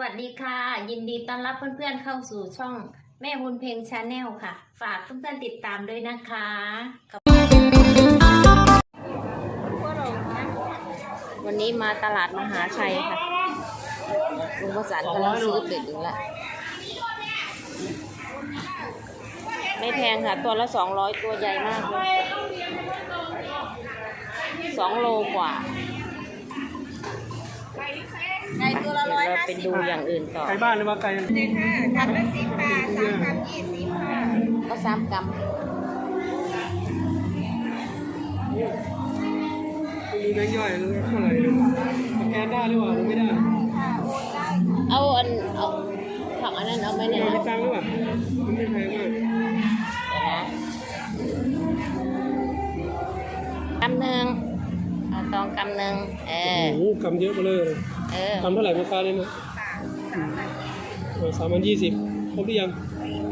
วัสดีค่ะ ยินดีต้อนรับเพื่อนๆเข้าสู่ช่องแม่บุญเพลงชาแนลค่ะ ฝากเพื่อนๆติดตามด้วยนะคะวันนี้มาตลาดมหาชัยค่ะลุงประสานกำลังซื้อเป็ดอยู่ละไม่แพงค่ะ ตัวละสองร้อยตัวใหญ่มากเลยสองโลกว่า ไก่ตัวละร้อยเดี๋ยวเราห้าไปสิบดูอย่างอื่นต่อไก่บ้านหรือว่าไก่เลยค่ะกำละสิบค่ะสามกำยี่สิบค่ะก็สามกรัมมีแบงค์ย่อยหรือเท่าไหร่สแกนได้หรือเปล่าหรือไม่ได้ค่ะโอนได้เอาอันเอาผักอันนั้นเอาไปเนี่ยเรานะไม่ตังค์หรือเปล่ามันไม่แพงมากเดี๋ยวนะกำหนึ่งเอาตองกำหนึ่งเออโอ้โหกำเยอะมาเลย เออกำเท่าไหร่ราคาเลยนะสามพันยี่สิบครบหรือยัง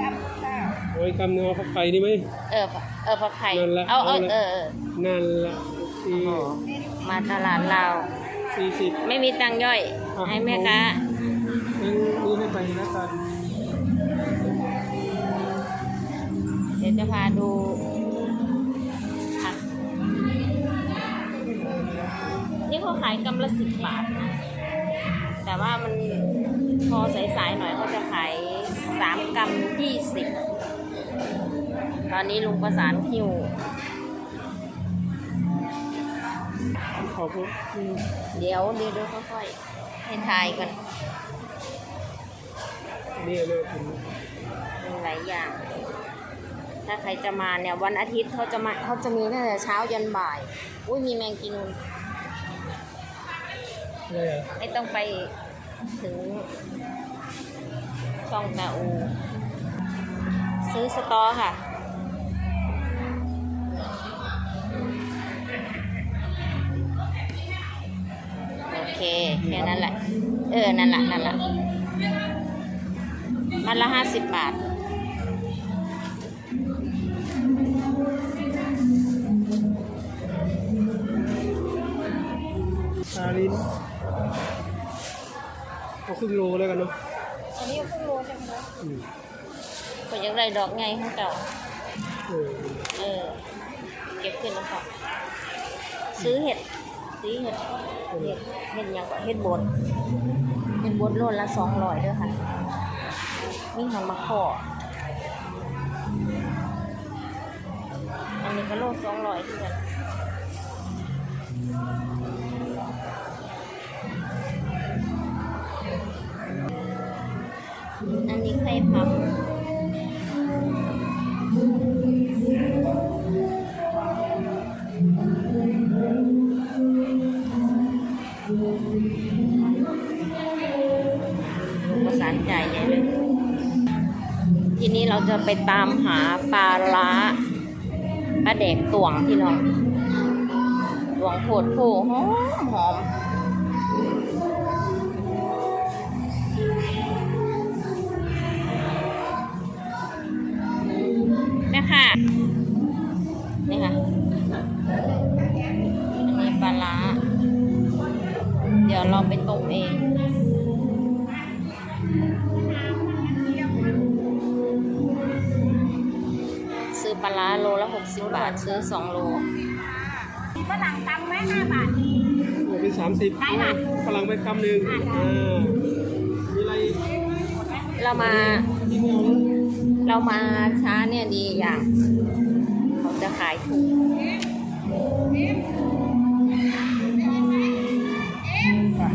กำค่ะโอ้ยกำเนื้อผักไก่ดีไหมเออเออผักไข่นั่นแหละเอาเอาเอาละเออเออนั่นละสี่โอ้โหมาตลาดเราสี่สิบไม่มีตังค์ย่อยอะให้แม่ค้างั้นนี่ให้ไปแล้วกันเดี๋ยวจะพาดูผักนี่เขาขายกำละสิบบาทนะ แต่ว่ามันพอสายๆหน่อยเขาจะขายสามกำยี่สิบตอนนี้ลุงประสานคิวขอบคุณอืมเดี๋ยวเดี๋ยวเดี๋ยวค่อยๆให้ทายกันนี่น่ากินมีหลายอย่าง ถ้าใครจะมาเนี่ยวันอาทิตย์เขาจะมาเขาจะมีตั้งแต่เช้ายันบ่าย อุ้ยมีแมงกินูนอะไรอะไม่ต้องไป ถึงช่องตาอู ซื้อสตอค่ะ โอเค แค่นั้นแหละ เออ นั่นแหละ นั่นแหละมันละห้าสิบบาทซาลิน เอาครึ่งโลแล้วกันเนาะอันนี้ครึ่งโลใช่ไหมคะอืมก็ยังได้ดอกไงของเจ้าเออเออ เก็บขึ้นแล้วค่ะซื้อเห็ดซื้อเห็ดเห็ดเห็ดหยังก็เห็ดบดเห็ดบดโลละสองร้อยด้อค่ะมีหอมมะขออันนี้ก็โลสองร้อยที่กันอัน พับประสานใจใหญ่เลยทีนี้เราจะไปตามหาปลาล้าปลาแดกตวงพี่น้องตวงโผดโผหอมหอม นี่ค่ะอันนี้ปลาล้าเดี๋ยวเราไปต้มเองซื้อปลาร้าโลละหกสิบบาท ซื้อสองโลมีฝรั่งตำไหมห้าบาทโอ้เป็นสามสิบได้ค่ะฝรั่งไปกำหนึ่งอ่าได้อ่ามีอะไรอีกเรามาที่ไม่ เรามาช้าเนี่ยดีอย่าง เขาจะขายถูก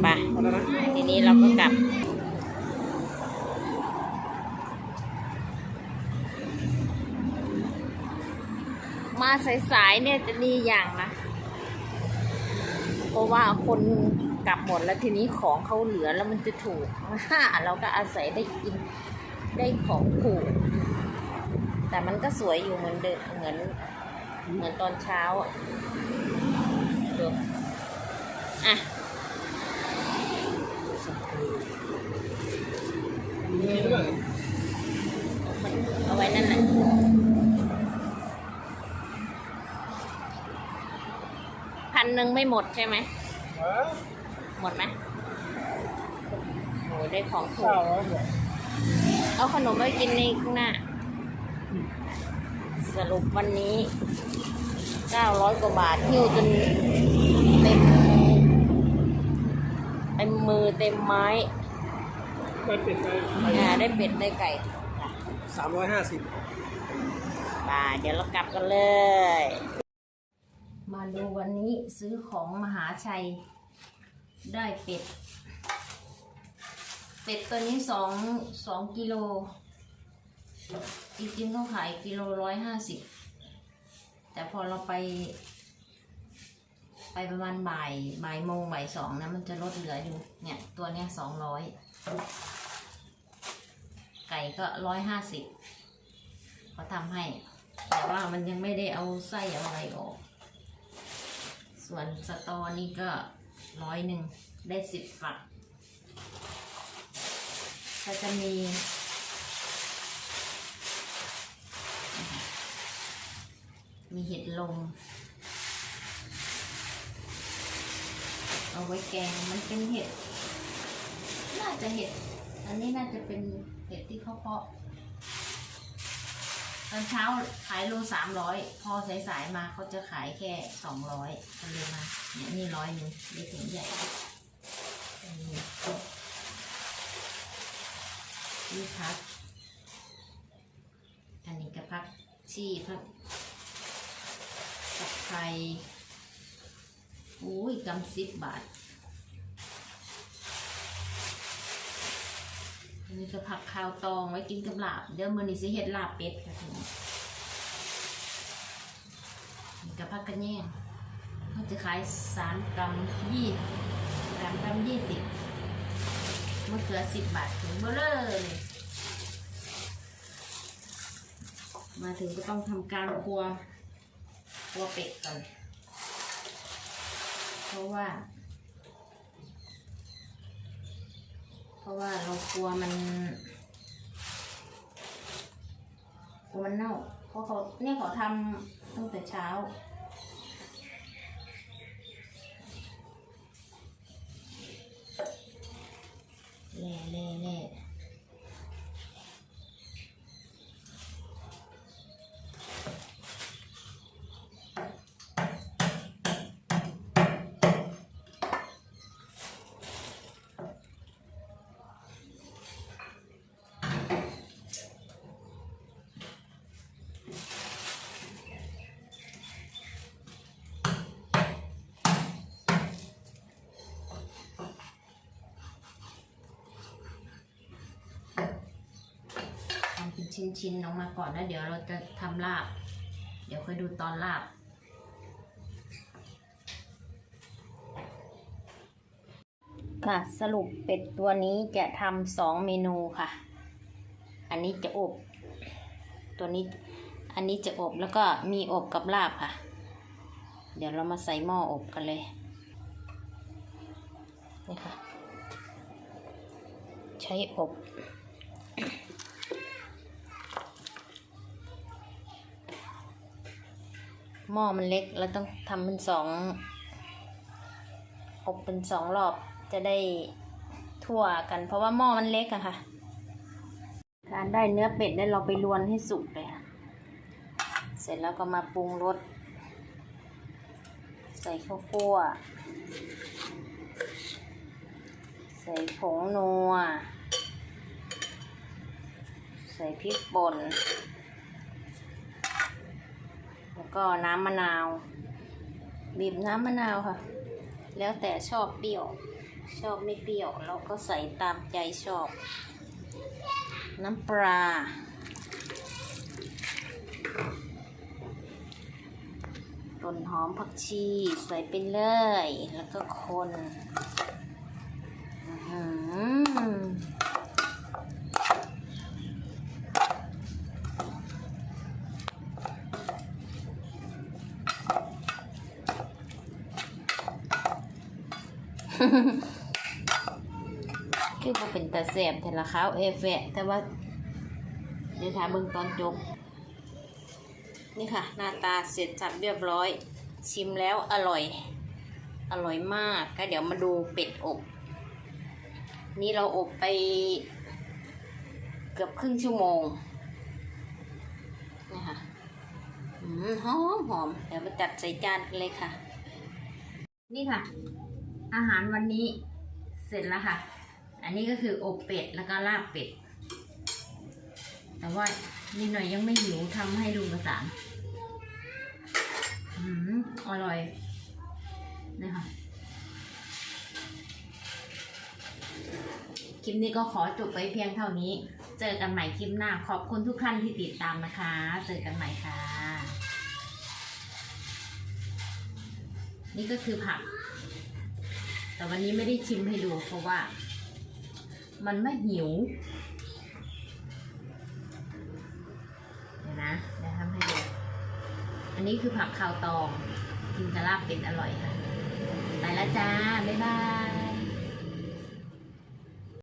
ไปทีนี้เราก็กลับมาสายๆเนี่ยจะดีอย่างนะ เพราะว่าคนกลับหมดแล้วทีนี้ของเขาเหลือแล้วมันจะถูก เราก็อาศัยได้กินได้ของถูก แต่มันก็สวยอยู่เหมือนเดิมเหมือน เหมือนตอนเช้าอะดูอะมีกินหรือเปล่าเอาไว้นั่นแหละพันหนึ่งไม่หมดใช่ไหมฮะหมดไหมโอ้ยได้ของถูเก้ากร้อยบาทเอาขนมไปกินในข้างหน้า สรุปวันนี้ 900 กว่าบาทหิ้วจนเต็มเต็มมือเต็มไม้ ได้เป็ดไปอ่าได้เป็ดได้ไก่สามร้อยห้าสิบป่าเดี๋ยวเรากลับกันเลย มาดูวันนี้ซื้อของมหาชัย ได้เป็ด เป็ดตัวนี้สองสองกิโล จริงๆเขาขายกิโลร้อยห้าสิบแต่พอเราไป ไปประมาณบ่ายบ่ายโมงบ่ายสองนะมันจะลดเหลืออยู่ เนี่ย ตัวเนี้ยสองร้อยไก่ก็ร้อยห้าสิบเขาทำให้ แต่ว่ามันยังไม่ได้เอาไส้เอาอะไรออก ส่วนสตอนี่ก็ร้อยหนึ่งได้สิบฝักก็จะมี มีเห็ดลม เอาไว้แกงมันเป็นเห็ด น่าจะเห็ด อันนี้น่าจะเป็นเห็ดที่เขาเพาะตอนเช้าขายโลสามร้อยพอสายๆมาเขาจะขายแค่สองร้อยกันเลยมาเนี่ยนี่ร้อยหนึ่งได้ถึงใหญ่อันนี้นี่พัก อันนี้ก็พักชีพักกับ ไข่อุ้ยกำสิบบาท อันนี้ก็ผักข้าวตองไว้กินกับลาบ เดี๋ยวมื้อนี้สิเฮ็ดลาบเป็ดค่ะพี่น้องนี่ก็ผักกระแยงเขาจะขายสามกรัมยี่สามกรัมยี่สิบมะเขือสิบบาทถึงเบอเลอเลยมาถึงก็ต้องทำการครัว ครัวเป็ดก่อน เพราะว่า เพราะว่าเรากลัวมันกลัวมันเน่า เพราะเขาเนี่ยเขาทำตั้งแต่เช้า ชิ้นๆออกมาก่อนแล้วเดี๋ยวเราจะทำลาบ เดี๋ยวค่อยดูตอนลาบ ค่ะสรุปเป็ดตัวนี้จะทำสองเมนูค่ะ อันนี้จะอบ ตัวนี้อันนี้จะอบแล้วก็มีอบกับลาบค่ะ เดี๋ยวเรามาใส่หม้ออบกันเลยนี่ค่ะ ใช้อบ หม้อมันเล็กเราต้องทำเป็นสองอบเป็นสองรอบจะได้ทั่วกัน เพราะว่าหม้อมันเล็กอะค่ะ การได้เนื้อเป็ดได้เราไปลวนให้สุกเลยค่ะเสร็จแล้วก็มาปรุงรสใส่ข้าวคั่ว ใส่ผงนัว ใส่พริกป่น แล้วก็น้ำมะนาว บีบน้ำมะนาวค่ะ แล้วแต่ชอบเปรี้ยว ชอบไม่เปรี้ยว เราก็ใส่ตามใจชอบ น้ำปลาต้นหอมผักชีใส่ไปเลย แล้วก็คนอื้อหือ คือว่าเป็นตาแสบแต่ละขาวเอฟแฟะแต่ว่าเดี๋ยวถามเบิ่งตอนจบ นี่ค่ะ หน้าตาเสร็จสับเรียบร้อย ชิมแล้วอร่อย อร่อยมากก็เดี๋ยวมาดูเป็ดอบ นี่เราอบไปเกือบครึ่งชั่วโมงนะคะ หอมหอมเดี๋ยวมาจัดใส่จานกันเลยค่ะ นี่ค่ะ อาหารวันนี้เสร็จแล้วค่ะ อันนี้ก็คืออบเป็ดแล้วก็ลาบเป็ด แต่ว่านี่หน่อยยังไม่หิวทำให้ลุงกระสานอืมอร่อยนี่ค่ะคลิปนี้ก็ขอจบไปเพียงเท่านี้ เจอกันใหม่คลิปหน้า ขอบคุณทุกท่านที่ติดตามนะคะ เจอกันใหม่ค่ะ นี่ก็คือผัก แต่วันนี้ไม่ได้ชิมให้ดูเพราะว่า มันไม่หิว เดี๋ยวนะเดี๋ยวทำให้ดู อันนี้คือผักคาวตอง กินกระลาบเป็ดอร่อยค่ะ ไปแล้วจ้า บ๊ายบาย